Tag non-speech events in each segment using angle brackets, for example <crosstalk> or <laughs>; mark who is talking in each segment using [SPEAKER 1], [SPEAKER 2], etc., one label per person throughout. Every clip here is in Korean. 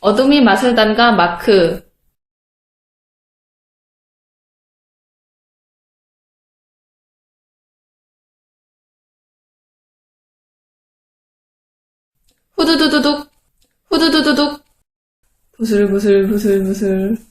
[SPEAKER 1] 어둠이 마술단과 마크. 후두두두둑, 후두두두둑. 부슬부슬, 부슬부슬.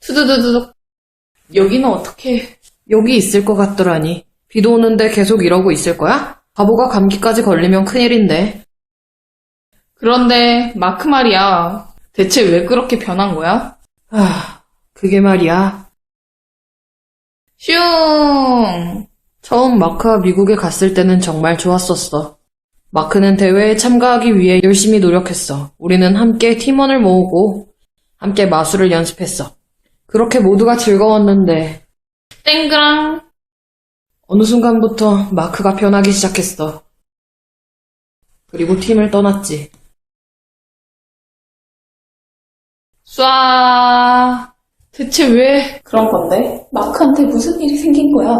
[SPEAKER 1] 투두두두둑. 여기는 어떻게?
[SPEAKER 2] 여기 있을 것 같더라니. 비도 오는데 계속 이러고 있을 거야? 바보가 감기까지 걸리면 큰일인데.
[SPEAKER 1] 그런데 마크 말이야. 대체 왜 그렇게 변한 거야?
[SPEAKER 2] 아, 그게 말이야.
[SPEAKER 1] 슝!
[SPEAKER 2] 처음 마크와 미국에 갔을 때는 정말 좋았었어. 마크는 대회에 참가하기 위해 열심히 노력했어. 우리는 함께 팀원을 모으고 함께 마술을 연습했어. 그렇게 모두가 즐거웠는데
[SPEAKER 1] 땡그랑.
[SPEAKER 2] 어느 순간부터 마크가 변하기 시작했어. 그리고 팀을 떠났지.
[SPEAKER 1] 쏴. 대체 왜?
[SPEAKER 3] 그런 건데? 마크한테 무슨 일이 생긴 거야?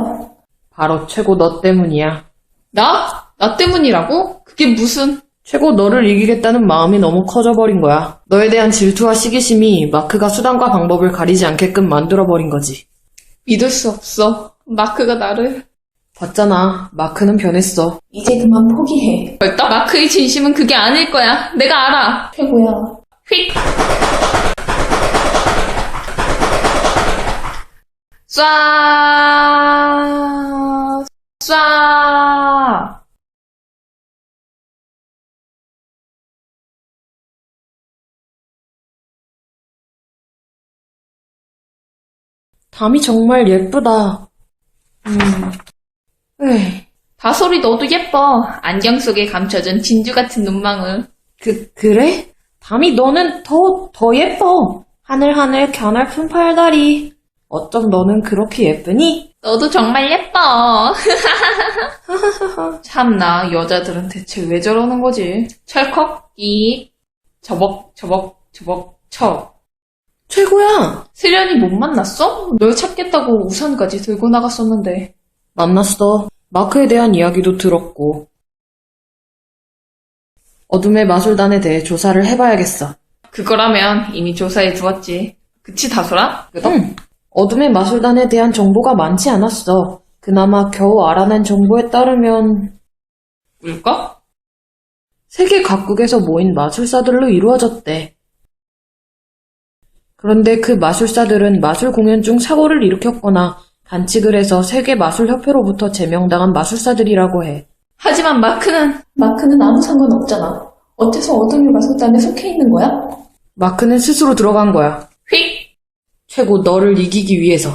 [SPEAKER 2] 바로 최고 너 때문이야.
[SPEAKER 1] 나? 나 때문이라고? 그게 무슨?
[SPEAKER 2] 최고 너를 이기겠다는 마음이 너무 커져버린 거야. 너에 대한 질투와 시기심이 마크가 수단과 방법을 가리지 않게끔 만들어버린 거지.
[SPEAKER 1] 믿을 수 없어. 마크가 나를.
[SPEAKER 2] 봤잖아. 마크는 변했어.
[SPEAKER 3] 이제 그만 포기해.
[SPEAKER 1] 벌떡? 마크의 진심은 그게 아닐 거야. 내가 알아.
[SPEAKER 3] 최고야.
[SPEAKER 1] 휙! 쏴! 쏴!
[SPEAKER 2] 담이 정말 예쁘다. 음. 에이,
[SPEAKER 1] 다솔이 너도 예뻐. 안경 속에 감춰진 진주 같은 눈망울.
[SPEAKER 2] 그, 그래? 담이 너는 더, 더 예뻐. 하늘하늘 겨날픈 팔다리. 어쩜 너는 그렇게 예쁘니?
[SPEAKER 1] 너도 정말 예뻐. <laughs> 참나, 여자들은 대체 왜 저러는 거지? 철컥, 이, 저벅, 저벅, 저벅, 쳐.
[SPEAKER 2] 최고야!
[SPEAKER 1] 세련이 못 만났어? 널 찾겠다고 우산까지 들고 나갔었는데.
[SPEAKER 2] 만났어. 마크에 대한 이야기도 들었고. 어둠의 마술단에 대해 조사를 해봐야겠어.
[SPEAKER 1] 그거라면 이미 조사해 두었지. 그치, 다솔아? 끄덕.
[SPEAKER 2] 응. 어둠의 마술단에 대한 정보가 많지 않았어. 그나마 겨우 알아낸 정보에 따르면
[SPEAKER 1] 울까?
[SPEAKER 2] 세계 각국에서 모인 마술사들로 이루어졌대. 그런데 그 마술사들은 마술 공연 중 사고를 일으켰거나 단칙을 해서 세계 마술협회로부터 제명당한 마술사들이라고 해.
[SPEAKER 1] 하지만 마크는
[SPEAKER 3] 마크는 아무 상관 없잖아. 어째서 어둠의 마술단에 속해 있는 거야?
[SPEAKER 2] 마크는 스스로 들어간 거야.
[SPEAKER 1] 휙!
[SPEAKER 2] 최고 너를 이기기 위해서.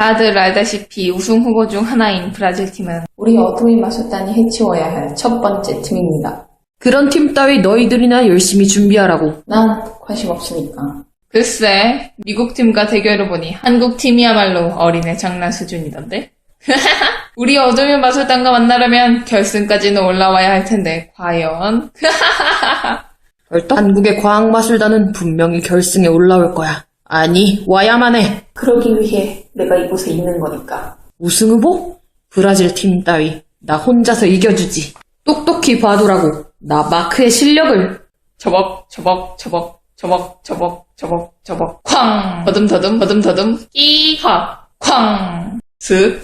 [SPEAKER 1] 다들 알다시피 우승 후보 중 하나인 브라질 팀은
[SPEAKER 3] 우리 어둠의 마술단이 해치워야 할 첫 번째 팀입니다.
[SPEAKER 2] 그런 팀 따위 너희들이나 열심히 준비하라고.
[SPEAKER 3] 난 관심 없으니까.
[SPEAKER 1] 글쎄 미국 팀과 대결을 보니 한국 팀이야말로 어린애 장난 수준이던데. <laughs> 우리 어둠의 마술단과 만나려면 결승까지는 올라와야 할 텐데 과연 <laughs>
[SPEAKER 2] 벌떡 한국의 과학마술단은 분명히 결승에 올라올 거야. 아니, 와야만 해.
[SPEAKER 3] 그러기 위해 내가 이곳에 있는 거니까.
[SPEAKER 2] 우승 후보? 브라질 팀 따위. 나 혼자서 이겨주지. 똑똑히 봐두라고. 나 마크의 실력을.
[SPEAKER 1] 저벅 저벅 저벅 저벅 저벅 저벅 저벅 쾅 더듬 더듬 더듬 더듬 끼하 쾅 슥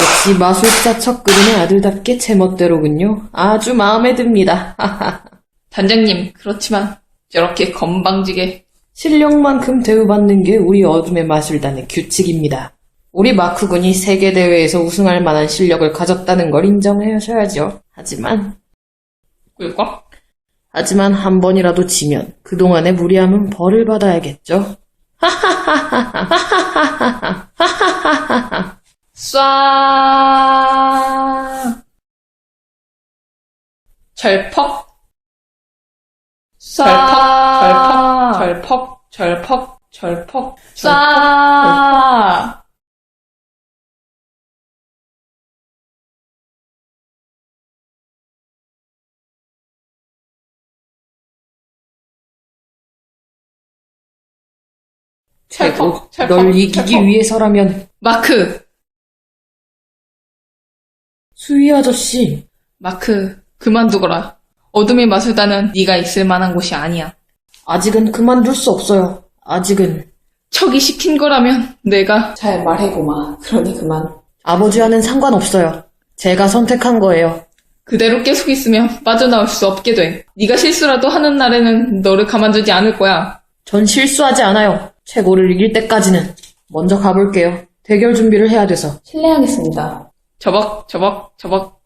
[SPEAKER 2] 역시 마술사 첫 그림의 아들답게 제멋대로군요. 아주 마음에 듭니다. <laughs>
[SPEAKER 1] 단장님 그렇지만 저렇게 건방지게
[SPEAKER 2] 실력만큼 대우받는 게 우리 어둠의 마술단의 규칙입니다. 우리 마크군이 세계대회에서 우승할 만한 실력을 가졌다는 걸 인정하셔야죠. 하지만,
[SPEAKER 1] 꿀꺽.
[SPEAKER 2] 하지만 한 번이라도 지면 그동안의 무리함은 벌을 받아야겠죠. <laughs>
[SPEAKER 1] 쏴. 절퍽. 쏴. 절퍽, 절퍽, 절퍽, 절퍽, 쏴.
[SPEAKER 2] 최고,
[SPEAKER 1] 철퍽,
[SPEAKER 2] 널 이기기
[SPEAKER 1] 철퍽.
[SPEAKER 2] 위해서라면
[SPEAKER 1] 마크,
[SPEAKER 2] 수위 아저씨,
[SPEAKER 1] 마크, 그만두거라. 어둠의 마술단은 네가 있을 만한 곳이 아니야.
[SPEAKER 2] 아직은 그만둘 수 없어요. 아직은
[SPEAKER 1] 척이 시킨 거라면 내가
[SPEAKER 3] 잘 말해고마. 그러니 그만.
[SPEAKER 2] 아버지와는 상관없어요. 제가 선택한 거예요.
[SPEAKER 1] 그대로 계속 있으면 빠져나올 수 없게 돼. 네가 실수라도 하는 날에는 너를 가만두지 않을 거야.
[SPEAKER 2] 전 실수하지 않아요. 최고를 이길 때까지는. 먼저 가볼게요. 대결 준비를 해야 돼서.
[SPEAKER 3] 실례하겠습니다.
[SPEAKER 1] 저벅, 저벅, 저벅,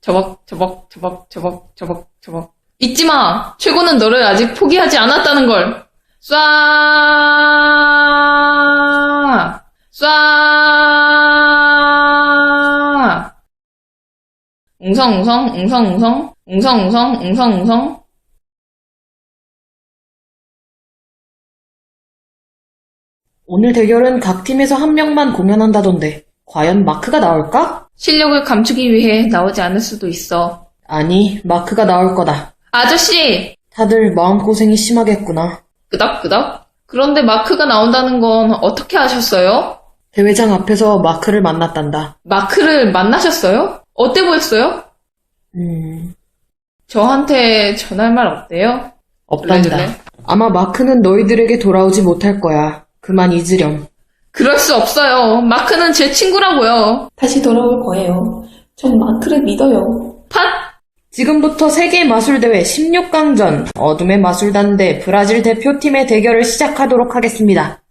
[SPEAKER 1] 저벅, 저벅, 저벅, 저벅, 저벅, 저벅. 잊지 마! 최고는 너를 아직 포기하지 않았다는 걸! 쏴! 쏴! 웅성웅성, 웅성웅성, 웅성웅성, 웅성웅성.
[SPEAKER 2] 오늘 대결은 각 팀에서 한 명만 공연한다던데. 과연 마크가 나올까?
[SPEAKER 1] 실력을 감추기 위해 나오지 않을 수도 있어.
[SPEAKER 2] 아니, 마크가 나올 거다.
[SPEAKER 1] 아저씨!
[SPEAKER 2] 다들 마음고생이 심하겠구나.
[SPEAKER 1] 끄덕끄덕. 그런데 마크가 나온다는 건 어떻게 아셨어요?
[SPEAKER 2] 대회장 앞에서 마크를 만났단다.
[SPEAKER 1] 마크를 만나셨어요? 어때 보였어요?
[SPEAKER 2] 음,
[SPEAKER 1] 저한테 전할 말 없대요?
[SPEAKER 2] 없단다. 아마 마크는 너희들에게 돌아오지 못할 거야. 그만 잊으렴.
[SPEAKER 1] 그럴 수 없어요. 마크는 제 친구라고요.
[SPEAKER 3] 다시 돌아올 거예요. 전 마크를 믿어요.
[SPEAKER 1] 팟!
[SPEAKER 2] 지금부터 세계 마술대회 16강전 어둠의 마술단 대 브라질 대표팀의 대결을 시작하도록 하겠습니다.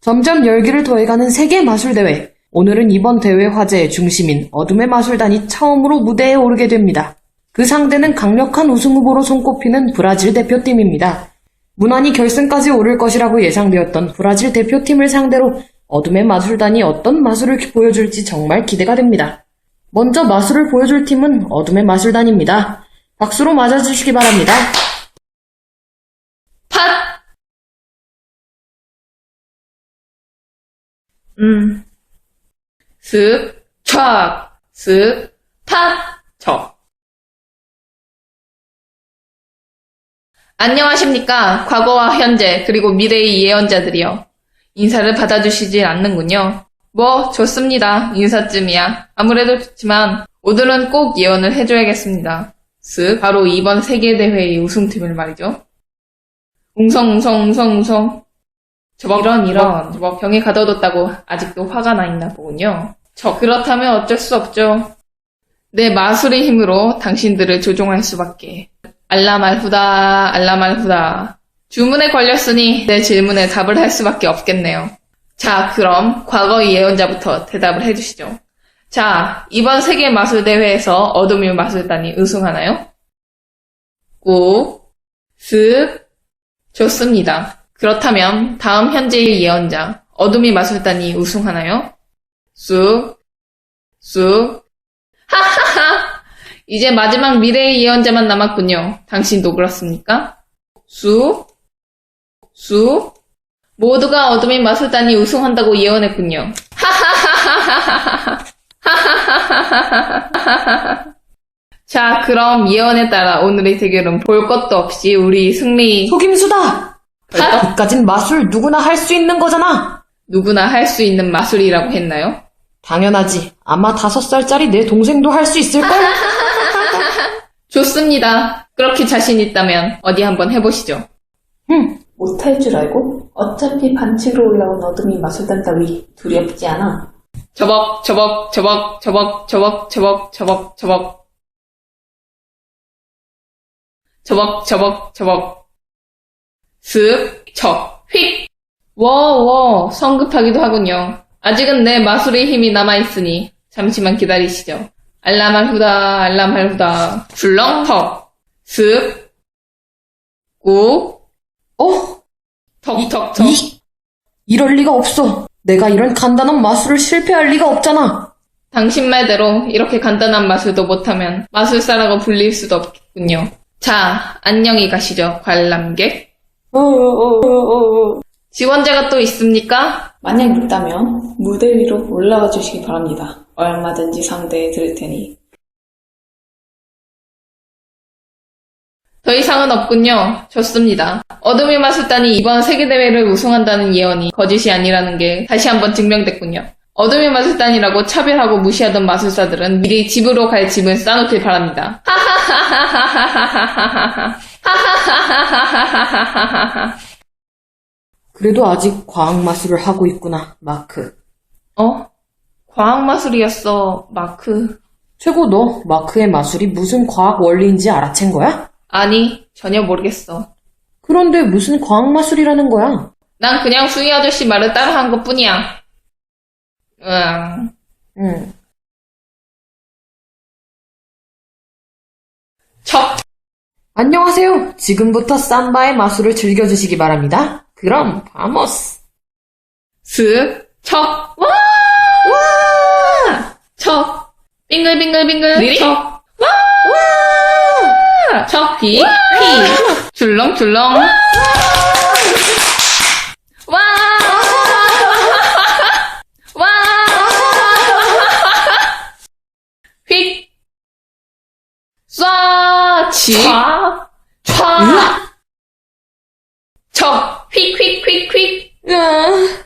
[SPEAKER 2] 점점 열기를 더해가는 세계 마술대회. 오늘은 이번 대회 화제의 중심인 어둠의 마술단이 처음으로 무대에 오르게 됩니다. 그 상대는 강력한 우승 후보로 손꼽히는 브라질 대표팀입니다. 무난히 결승까지 오를 것이라고 예상되었던 브라질 대표팀을 상대로 어둠의 마술단이 어떤 마술을 보여줄지 정말 기대가 됩니다. 먼저 마술을 보여줄 팀은 어둠의 마술단입니다. 박수로 맞아주시기 바랍니다.
[SPEAKER 1] 팟! 음. 슥, 촥, 슥, 팟, 척. 안녕하십니까. 과거와 현재, 그리고 미래의 예언자들이요. 인사를 받아주시질 않는군요. 뭐, 좋습니다. 인사쯤이야. 아무래도 좋지만, 오늘은 꼭 예언을 해줘야겠습니다. 쓱, 바로 이번 세계대회의 우승팀을 말이죠. 웅성웅성웅성웅성. 저벅 이런 이런 저벅 병에 가둬뒀다고 아직도 화가 나 있나 보군요. 저 그렇다면 어쩔 수 없죠. 내 마술의 힘으로 당신들을 조종할 수밖에. 알라말후다 알라말후다. 주문에 걸렸으니 내 질문에 답을 할 수밖에 없겠네요. 자, 그럼 과거의 예언자부터 대답을 해주시죠. 자, 이번 세계 마술 대회에서 어둠의 마술단이 우승하나요? 꾹, 슥, 좋습니다. 그렇다면 다음 현재의 예언자 어둠의 마술단이 우승하나요? 쑥, 쑥, 하하하! 이제 마지막 미래의 예언자만 남았군요. 당신도 그렇습니까? 쑥, 쑥, 모두가 어둠의 마술단이 우승한다고 예언했군요. <laughs> 자, 그럼 예언에 따라 오늘의 대결은 볼 것도 없이 우리 승리
[SPEAKER 2] 속임수다! 이까진 마술 누구나 할 수 있는 거잖아!
[SPEAKER 1] 누구나 할 수 있는 마술이라고 했나요?
[SPEAKER 2] 당연하지. 아마 다섯 살짜리 내 동생도 할 수 있을걸? <laughs>
[SPEAKER 1] 좋습니다. 그렇게 자신 있다면 어디 한번 해보시죠.
[SPEAKER 2] 흠,
[SPEAKER 3] 못할 줄 알고? 어차피 반칙으로 올라온 어둠이 마술단 따위 두렵지 않아.
[SPEAKER 1] 저벅, 저벅, 저벅, 저벅, 저벅, 저벅, 저벅, 저벅. 저벅, 저벅, 저벅. 슥, 척, 휙. 워, 워, 성급하기도 하군요. 아직은 내 마술의 힘이 남아있으니 잠시만 기다리시죠. 알람할 후다, 알람할 후다. 출렁턱, 습, 꾹,
[SPEAKER 2] 어?
[SPEAKER 1] 턱턱턱.
[SPEAKER 2] 이, 이럴 리가 없어. 내가 이런 간단한 마술을 실패할 리가 없잖아.
[SPEAKER 1] 당신 말대로 이렇게 간단한 마술도 못하면 마술사라고 불릴 수도 없겠군요. 자, 안녕히 가시죠, 관람객.
[SPEAKER 3] 어, 어, 어, 어.
[SPEAKER 1] 지원자가 또 있습니까?
[SPEAKER 3] 만약 있다면 무대 위로 올라와 주시기 바랍니다. 얼마든지 상대해 드릴 테니.
[SPEAKER 1] 더 이상은 없군요. 좋습니다. 어둠의 마술단이 이번 세계대회를 우승한다는 예언이 거짓이 아니라는 게 다시 한번 증명됐군요. 어둠의 마술단이라고 차별하고 무시하던 마술사들은 미리 집으로 갈 짐을 싸놓길 바랍니다. <laughs>
[SPEAKER 2] 그래도 아직 과학 마술을 하고 있구나, 마크.
[SPEAKER 1] 어? 과학 마술이었어, 마크.
[SPEAKER 2] 최고 너 마크의 마술이 무슨 과학 원리인지 알아챈 거야?
[SPEAKER 1] 아니, 전혀 모르겠어.
[SPEAKER 2] 그런데 무슨 과학 마술이라는 거야?
[SPEAKER 1] 난 그냥 수희 아저씨 말을 따라한 것 뿐이야. 응.
[SPEAKER 2] 응.
[SPEAKER 1] 척!
[SPEAKER 2] 안녕하세요. 지금부터 삼바의 마술을 즐겨주시기 바랍니다. 그럼 바모스.
[SPEAKER 1] 스, 척, 와! 와! 척, 빙글빙글빙글, 척! 척, 피, 피, 줄렁줄렁, 와! 와! 휙, 쏴, 치, 촤, 촤, 척, 휙, 휙, 휙, 휙,
[SPEAKER 2] 으아,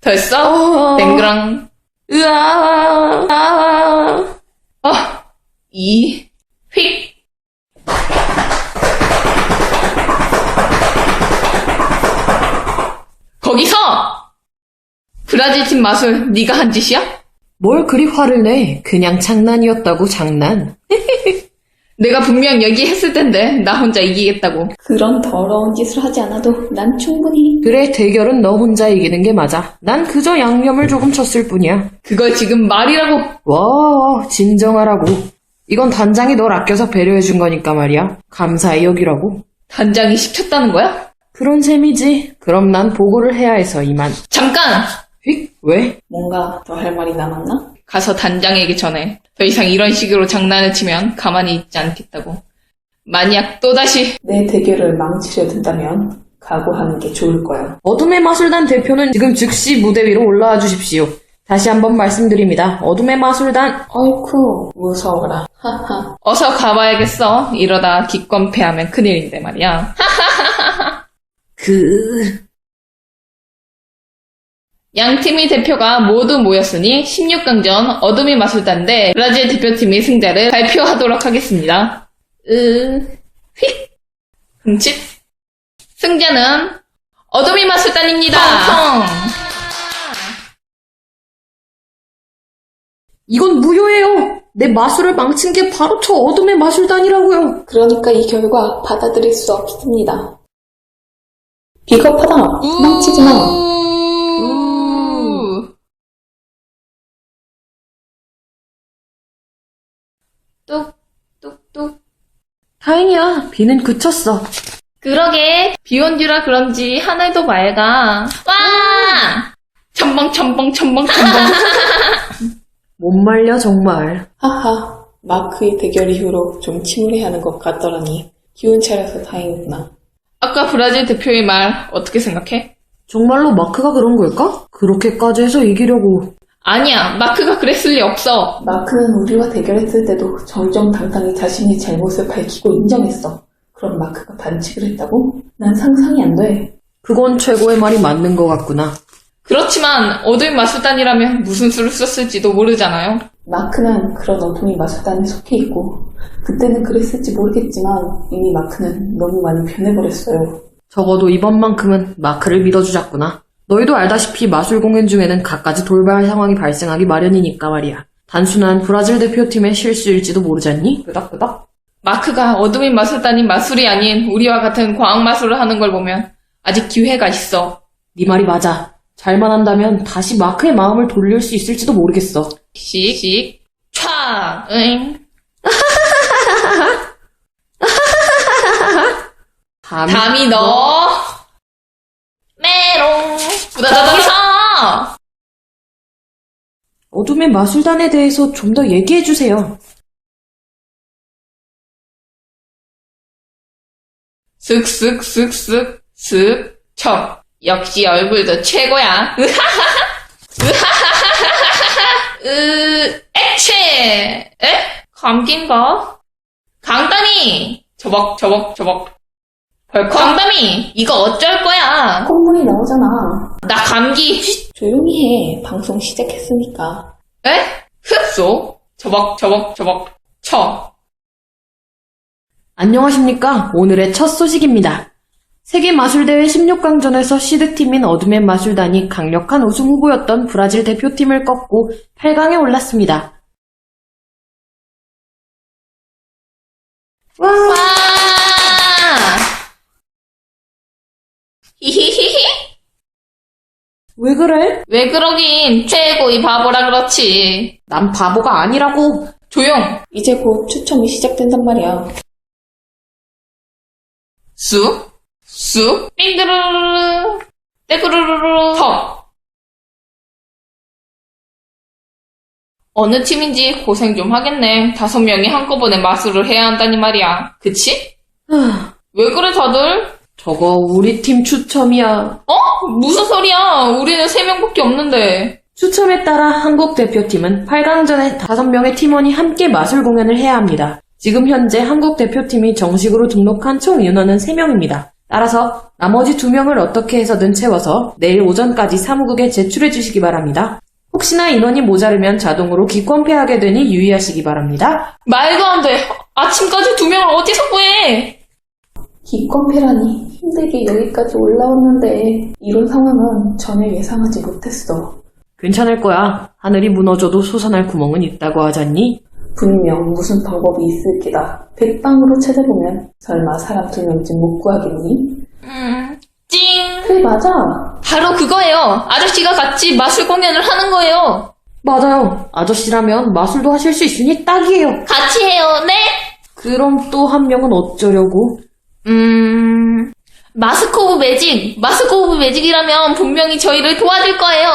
[SPEAKER 1] 됐어?
[SPEAKER 2] 어,
[SPEAKER 1] 땡그랑.
[SPEAKER 2] 으아, 아.
[SPEAKER 1] 어, 이, 휙. 거기서! 브라질 팀 마술 네가 한 짓이야?
[SPEAKER 2] 뭘 그리 화를 내? 그냥 장난이었다고 장난. <laughs>
[SPEAKER 1] 내가 분명 얘기했을 텐데 나 혼자 이기겠다고.
[SPEAKER 3] 그런 더러운 짓을 하지 않아도 난 충분히
[SPEAKER 2] 그래 대결은 너 혼자 이기는 게 맞아. 난 그저 양념을 조금 쳤을 뿐이야.
[SPEAKER 1] 그걸 지금 말이라고.
[SPEAKER 2] 와 진정하라고. 이건 단장이 널 아껴서 배려해준 거니까 말이야. 감사히 여기라고.
[SPEAKER 1] 단장이 시켰다는 거야?
[SPEAKER 2] 그런 셈이지. 그럼 난 보고를 해야 해서 이만.
[SPEAKER 1] 잠깐!
[SPEAKER 2] 휙? 왜?
[SPEAKER 3] 뭔가 더 할 말이 남았나?
[SPEAKER 1] 가서 단장에게 전해. 더 이상 이런 식으로 장난을 치면 가만히 있지 않겠다고. 만약 또다시
[SPEAKER 3] 내 대결을 망치려 든다면 각오하는 게 좋을 거야.
[SPEAKER 2] 어둠의 마술단 대표는 지금 즉시 무대 위로 올라와 주십시오. 다시 한번 말씀드립니다. 어둠의 마술단
[SPEAKER 3] 어이쿠 무서워라. 하하.
[SPEAKER 1] 어서 가봐야겠어. 이러다 기권패하면 큰일인데 말이야. <laughs>
[SPEAKER 2] 그...
[SPEAKER 1] 양 팀의 대표가 모두 모였으니 16강전 어둠의 마술단 대 브라질 대표팀의 승자를 발표하도록 하겠습니다. 으, 휙, 흠칫. 승자는 어둠의 마술단입니다. 펑펑.
[SPEAKER 2] 이건 무효예요. 내 마술을 망친 게 바로 저 어둠의 마술단이라고요.
[SPEAKER 3] 그러니까 이 결과 받아들일 수 없습니다. 비겁하다. 망치지 마.
[SPEAKER 1] 뚝, 뚝, 뚝.
[SPEAKER 2] 다행이야. 비는 그쳤어.
[SPEAKER 1] 그러게 비 온 뒤라 그런지 하늘도 맑아. 와! 첨벙 첨벙 첨벙 첨벙.
[SPEAKER 2] 못 말려 정말.
[SPEAKER 3] 하하. 마크의 대결 이후로 좀 침울해하는 것 같더라니. 기운 차려서 다행이구나.
[SPEAKER 1] 아까 브라질 대표의 말 어떻게 생각해?
[SPEAKER 2] 정말로 마크가 그런 걸까? 그렇게까지 해서 이기려고.
[SPEAKER 1] 아니야, 마크가 그랬을 리 없어.
[SPEAKER 3] 마크는 우리와 대결했을 때도 정정당당히 자신의 잘못을 밝히고 인정했어. 그럼 마크가 반칙을 했다고? 난 상상이 안 돼.
[SPEAKER 2] 그건 최고의 말이 맞는 것 같구나.
[SPEAKER 1] 그렇지만 어둠 마술단이라면 무슨 수를 썼을지도 모르잖아요.
[SPEAKER 3] 마크는 그런 어둠이 마술단에 속해 있고 그때는 그랬을지 모르겠지만 이미 마크는 너무 많이 변해버렸어요.
[SPEAKER 2] 적어도 이번만큼은 마크를 믿어주자꾸나. 너희도 알다시피 마술 공연 중에는 갖가지 돌발 상황이 발생하기 마련이니까 말이야. 단순한 브라질 대표팀의 실수일지도 모르잖니? 끄덕끄덕.
[SPEAKER 1] 마크가 어둠의 마술단인 마술이 아닌 우리와 같은 과학 마술을 하는 걸 보면 아직 기회가 있어.
[SPEAKER 2] 네 말이 맞아. 잘만 한다면 다시 마크의 마음을 돌릴 수 있을지도 모르겠어.
[SPEAKER 1] 씩, 촥, 응.
[SPEAKER 2] 감히, <laughs>
[SPEAKER 1] 담이 너. 메롱. 부다다다다.
[SPEAKER 2] 어둠의 마술단에 대해서 좀 더 얘기해 주세요.
[SPEAKER 1] 쓱쓱쓱쓱, 쓱, 척. 역시 얼굴도 최고야. 으, 액체! 에? 감기인가? 강담이! 저벅, 저벅, 저벅. 벌컥. 강담이! 이거 어쩔 거야?
[SPEAKER 3] 콧물이 나오잖아.
[SPEAKER 1] 나 감기.
[SPEAKER 3] 조용히 해. 방송 시작했으니까.
[SPEAKER 1] 에? 흡소? 저벅, 저벅, 저벅. 쳐.
[SPEAKER 2] 안녕하십니까. 오늘의 첫 소식입니다. 세계마술대회 16강전에서 시드팀인 어둠의 마술단이 강력한 우승 후보였던 브라질 대표팀을 꺾고 8강에 올랐습니다. 와!
[SPEAKER 1] 와! 히히히히?
[SPEAKER 2] 왜 그래?
[SPEAKER 1] 왜 그러긴 최고의 바보라 그렇지.
[SPEAKER 2] 난 바보가 아니라고.
[SPEAKER 1] 조용.
[SPEAKER 3] 이제 곧 추첨이 시작된단 말이야.
[SPEAKER 1] 쑥, 쑥, 삥드르르르, 떼구르르르, 턱. 어느 팀인지 고생 좀 하겠네. 다섯 명이 한꺼번에 마술을 해야 한다니 말이야. 그치?
[SPEAKER 2] 하,
[SPEAKER 1] 왜 그래 다들?
[SPEAKER 2] 저거 우리 팀 추첨이야.
[SPEAKER 1] 어? 무슨 소리야? 우리는 세 명밖에 없는데.
[SPEAKER 2] 추첨에 따라 한국 대표팀은 8강전에 5명의 팀원이 함께 마술 공연을 해야 합니다. 지금 현재 한국 대표팀이 정식으로 등록한 총 인원은 3명입니다. 따라서 나머지 2명을 어떻게 해서든 채워서 내일 오전까지 사무국에 제출해 주시기 바랍니다. 혹시나 인원이 모자르면 자동으로 기권패하게 되니 유의하시기 바랍니다.
[SPEAKER 1] 말도 안 돼. 아침까지 두 명을 어디서 구해?
[SPEAKER 3] 기권패라니 힘들게 여기까지 올라왔는데 이런 상황은 전혀 예상하지 못했어.
[SPEAKER 2] 괜찮을 거야. 하늘이 무너져도 솟아날 구멍은 있다고 하잖니?
[SPEAKER 3] 분명 무슨 방법이 있을 기다. 백방으로 찾아보면 설마 사람 두 명쯤 못 구하겠니?
[SPEAKER 1] 음, 찡.
[SPEAKER 3] 그래 맞아.
[SPEAKER 1] 바로 그거예요. 아저씨가 같이 마술 공연을 하는 거예요.
[SPEAKER 2] 맞아요. 아저씨라면 마술도 하실 수 있으니 딱이에요.
[SPEAKER 1] 같이 해요. 네?
[SPEAKER 2] 그럼 또 한 명은 어쩌려고?
[SPEAKER 1] 음, 마스크 오브 매직. 마스크 오브 매직이라면 분명히 저희를 도와줄 거예요.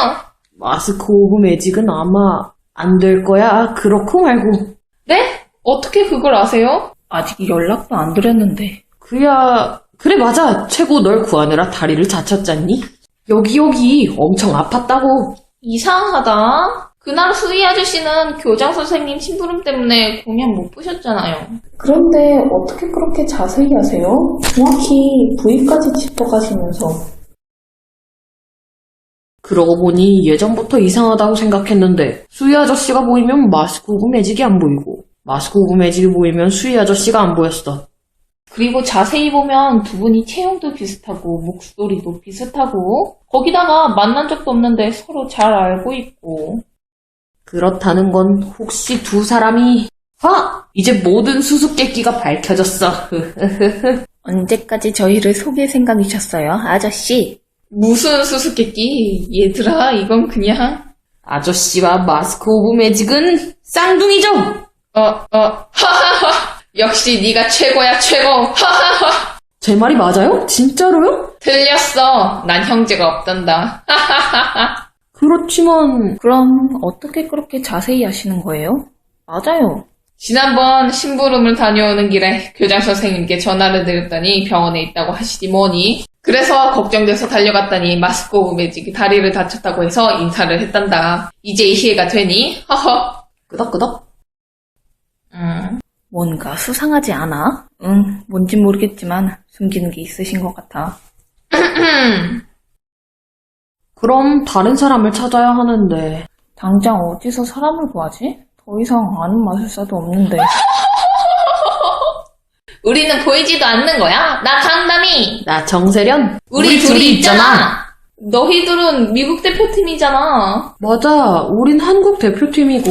[SPEAKER 2] 마스크 오브 매직은 아마 안 될 거야. 그렇고 말고.
[SPEAKER 1] 네? 어떻게 그걸 아세요?
[SPEAKER 3] 아직 연락도 안 드렸는데.
[SPEAKER 2] 그야, 그래 맞아. 최고 널 구하느라 다리를 다쳤잖니? 여기 여기 엄청 아팠다고.
[SPEAKER 1] 이상하다. 그날 수희 아저씨는 교장 선생님 심부름 때문에 공연 못 보셨잖아요.
[SPEAKER 3] 그런데 어떻게 그렇게 자세히 하세요? 정확히 부위까지 짚어가시면서
[SPEAKER 2] 그러고 보니 예전부터 이상하다고 생각했는데 수희 아저씨가 보이면 마스크 오브 매직이 안 보이고 마스크 오브 매직이 보이면 수희 아저씨가 안 보였어.
[SPEAKER 1] 그리고 자세히 보면 두 분이 체형도 비슷하고 목소리도 비슷하고 거기다가 만난 적도 없는데 서로 잘 알고 있고
[SPEAKER 2] 그렇다는 건 혹시 두 사람이 아! 이제 모든 수수께끼가 밝혀졌어. <laughs>
[SPEAKER 3] 언제까지 저희를 속일 생각이셨어요, 아저씨?
[SPEAKER 1] 무슨 수수께끼 얘들아 이건 그냥
[SPEAKER 2] 아저씨와 마스크 오브 매직은 쌍둥이죠?
[SPEAKER 1] 어 어 하하하 역시 네가 최고야 최고 하하하
[SPEAKER 2] 제 말이 맞아요? 진짜로요?
[SPEAKER 1] 틀렸어 난 형제가 없단다
[SPEAKER 2] 그렇지만
[SPEAKER 3] 그럼 어떻게 그렇게 자세히 하시는 거예요? 맞아요.
[SPEAKER 1] 지난번 심부름을 다녀오는 길에 교장 선생님께 전화를 드렸더니 병원에 있다고 하시지 뭐니. 그래서 걱정돼서 달려갔더니 마스크 매직이 다리를 다쳤다고 해서 인사를 했단다. 이제 이해가 되니? 허허.
[SPEAKER 2] 끄덕끄덕.
[SPEAKER 1] 음.
[SPEAKER 3] 뭔가 수상하지 않아? 응, 뭔진 모르겠지만 숨기는 게 있으신 것 같아.
[SPEAKER 2] 그럼 다른 사람을 찾아야 하는데
[SPEAKER 3] 당장 어디서 사람을 구하지? 더 이상 아는 마술사도 없는데. <laughs>
[SPEAKER 1] 우리는 보이지도 않는 거야? 나 강남이.
[SPEAKER 2] 나 정세련
[SPEAKER 1] 우리, 둘이 있잖아. 너희들은 미국 대표팀이잖아.
[SPEAKER 2] 맞아 우린 한국 대표팀이고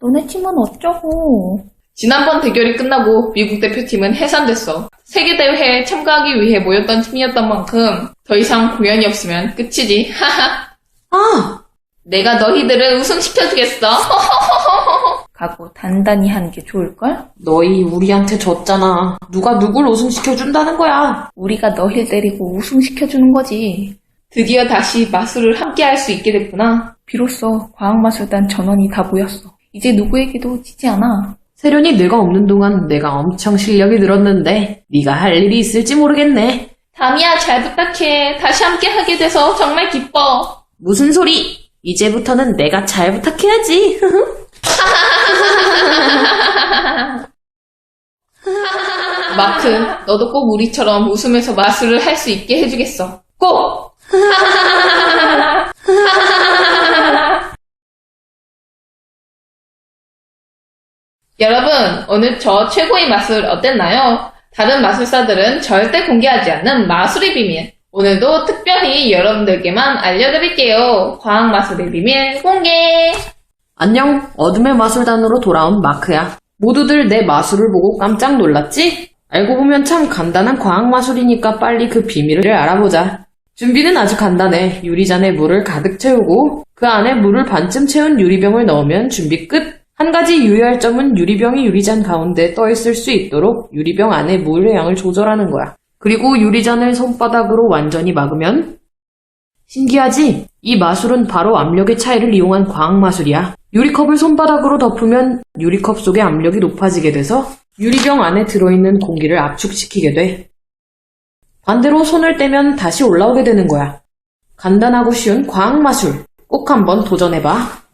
[SPEAKER 3] 너네 팀은 어쩌고?
[SPEAKER 1] 지난번 대결이 끝나고 미국 대표팀은 해산됐어. 세계대회에 참가하기 위해 모였던 팀이었던 만큼 더 이상 공연이 없으면 끝이지. 하하.
[SPEAKER 2] 아!
[SPEAKER 1] 내가 너희들을 우승시켜주겠어. <laughs> 각오 단단히 하는 게 좋을걸?
[SPEAKER 2] 너희 우리한테 졌잖아. 누가 누굴 우승시켜준다는 거야?
[SPEAKER 1] 우리가 너희를 데리고 우승시켜주는 거지. 드디어 다시 마술을 함께 할 수 있게 됐구나. 비로소 과학마술단 전원이 다 모였어. 이제 누구에게도 지지 않아.
[SPEAKER 2] 세련이 내가 없는 동안 내가 엄청 실력이 늘었는데 네가 할 일이 있을지 모르겠네.
[SPEAKER 1] 다미야 잘 부탁해. 다시 함께 하게 돼서 정말 기뻐.
[SPEAKER 2] 무슨 소리? 이제부터는 내가 잘 부탁해야지. <laughs>
[SPEAKER 1] 마크, 너도 꼭 우리처럼 웃으면서 마술을 할 수 있게 해주겠어. 꼭! <laughs> 여러분, 오늘 저 최고의 마술 어땠나요? 다른 마술사들은 절대 공개하지 않는 마술의 비밀. 오늘도 특별히 여러분들께만 알려드릴게요. 과학 마술의 비밀 공개!
[SPEAKER 2] 안녕, 어둠의 마술단으로 돌아온 마크야. 모두들 내 마술을 보고 깜짝 놀랐지? 알고 보면 참 간단한 과학 마술이니까 빨리 그 비밀을 알아보자. 준비는 아주 간단해. 유리잔에 물을 가득 채우고 그 안에 물을 반쯤 채운 유리병을 넣으면 준비 끝. 한 가지 유의할 점은 유리병이 유리잔 가운데 떠 있을 수 있도록 유리병 안에 물의 양을 조절하는 거야. 그리고 유리잔을 손바닥으로 완전히 막으면 신기하지? 이 마술은 바로 압력의 차이를 이용한 과학 마술이야. 유리컵을 손바닥으로 덮으면 유리컵 속의 압력이 높아지게 돼서 유리병 안에 들어있는 공기를 압축시키게 돼. 반대로 손을 떼면 다시 올라오게 되는 거야. 간단하고 쉬운 과학 마술. 꼭 한번 도전해봐.